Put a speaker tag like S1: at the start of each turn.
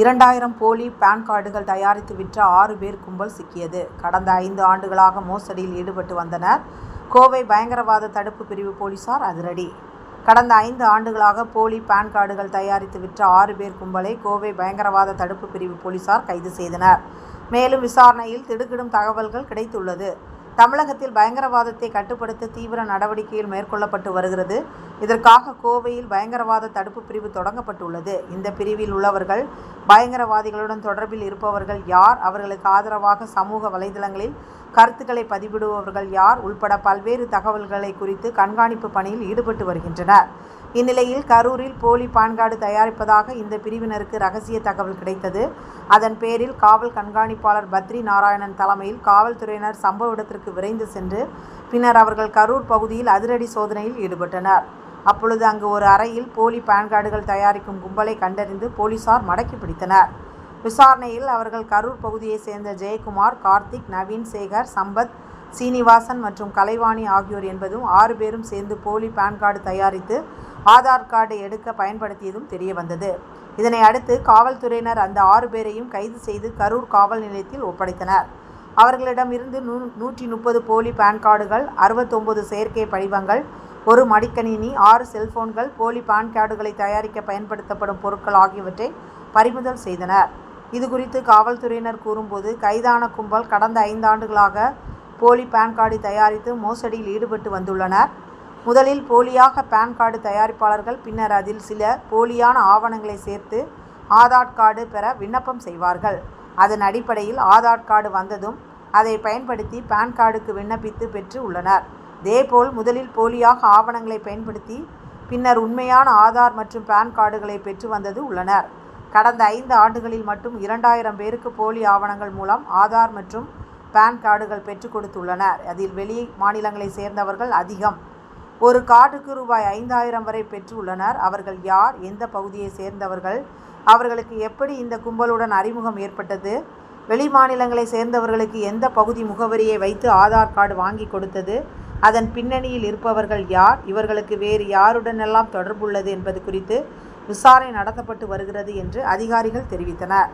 S1: இரண்டாயிரம் போலி பான் கார்டுகள் தயாரித்து விற்ற ஆறு பேர் கும்பல் சிக்கியது. கடந்த ஐந்து ஆண்டுகளாக மோசடியில் ஈடுபட்டு வந்தனர். கோவை பயங்கரவாத தடுப்பு பிரிவு போலீசார் அதிரடி. கடந்த ஐந்து ஆண்டுகளாக போலி பான் கார்டுகள் தயாரித்து விற்ற ஆறு பேர் கும்பலை கோவை பயங்கரவாத தடுப்பு பிரிவு போலீசார் கைது செய்தனர். மேலும் விசாரணையில் திடுக்கிடும் தகவல்கள் கிடைத்துள்ளது. தமிழகத்தில் பயங்கரவாதத்தை கட்டுப்படுத்த தீவிர நடவடிக்கைகள் மேற்கொள்ளப்பட்டு வருகிறது. இதற்காக கோவையில் பயங்கரவாத தடுப்பு பிரிவு தொடங்கப்பட்டுள்ளது. இந்த பிரிவில் உள்ளவர்கள் பயங்கரவாதிகளுடன் தொடர்பில் இருப்பவர்கள் யார்? அவர்களுக்கு ஆதரவாக சமூக வலைதளங்களில் கருத்துக்களை பதிவிடுபவர்கள் யார் உள்பட பல்வேறு தகவல்களை குறித்து கண்காணிப்பு பணியில் ஈடுபட்டு வருகின்றனர். இந்நிலையில் கரூரில் போலி பான் கார்டு தயாரிப்பதாக இந்த பிரிவினருக்கு ரகசிய தகவல் கிடைத்தது. அதன் பேரில் காவல் கண்காணிப்பாளர் பத்ரி நாராயணன் தலைமையில் காவல்துறையினர் சம்பவ இடத்திற்கு விரைந்து சென்று பின்னர் அவர்கள் கரூர் பகுதியில் அதிரடி சோதனையில் ஈடுபட்டனர். அப்பொழுது அங்கு ஒரு அறையில் போலி பான் கார்டுகள் தயாரிக்கும் கும்பலை கண்டறிந்து போலீசார் மடக்கி பிடித்தனர். விசாரணையில் அவர்கள் கரூர் பகுதியைச் சேர்ந்த ஜெயக்குமார் கார்த்திக் நவீன் சேகர் சம்பத் சீனிவாசன் மற்றும் கலைவாணி ஆகியோர் என்பதும் ஆறு பேரும் சேர்ந்து போலி பான் கார்டு தயாரித்து ஆதார் கார்டை எடுக்க பயன்படுத்தியதும் தெரியவந்தது. இதனை அடுத்து காவல்துறையினர் அந்த ஆறு பேரையும் கைது செய்து கரூர் காவல் நிலையத்தில் ஒப்படைத்தனர். அவர்களிடமிருந்து நூ நூற்றி முப்பது போலி பான் கார்டுகள் அறுபத்தொம்பது செயற்கை படிவங்கள் ஒரு மடிக்கணினி ஆறு செல்போன்கள் போலி பான் கார்டுகளை தயாரிக்க பயன்படுத்தப்படும் பொருட்கள் ஆகியவற்றை பறிமுதல் செய்தனர். இது குறித்து காவல்துறையினர் கூறும்போது கைதான கும்பல் கடந்த ஐந்தாண்டுகளாக போலி பான் கார்டு தயாரித்து மோசடியில் ஈடுபட்டு வந்துள்ளனர். முதலில் போலியாக பான் கார்டு தயாரிப்பாளர்கள் பின்னர் அதில் சில போலியான ஆவணங்களை சேர்த்து ஆதார் கார்டு பெற விண்ணப்பம் செய்வார்கள். அதன் அடிப்படையில் ஆதார் கார்டு வந்ததும் அதை பயன்படுத்தி பான் கார்டுக்கு விண்ணப்பித்து பெற்று உள்ளனர். இதேபோல் முதலில் போலியாக ஆவணங்களை பயன்படுத்தி பின்னர் உண்மையான ஆதார் மற்றும் பான் கார்டுகளை பெற்று வந்தது உள்ளனர். கடந்த ஐந்து ஆண்டுகளில் மட்டும் இரண்டாயிரம் பேருக்கு போலி ஆவணங்கள் மூலம் ஆதார் மற்றும் பான் கார்டுகள் பெற்றுக் கொடுத்துள்ளனர். அதில் வெளி மாநிலங்களை சேர்ந்தவர்கள் அதிகம். ஒரு கார்டுக்கு ரூபாய் ஐந்தாயிரம் வரை பெற்றுள்ளனர். அவர்கள் யார்? எந்த பகுதியை சேர்ந்தவர்கள்? அவர்களுக்கு எப்படி இந்த கும்பலுடன் அறிமுகம் ஏற்பட்டது? வெளி மாநிலங்களை சேர்ந்தவர்களுக்கு எந்த பகுதி முகவரியை வைத்து ஆதார் கார்டு வாங்கி கொடுத்தது? அதன் பின்னணியில் இருப்பவர்கள் யார்? இவர்களுக்கு வேறு யாருடனெல்லாம் தொடர்புள்ளது என்பது குறித்து விசாரணை நடத்தப்பட்டு வருகிறது என்று அதிகாரிகள் தெரிவித்தனர்.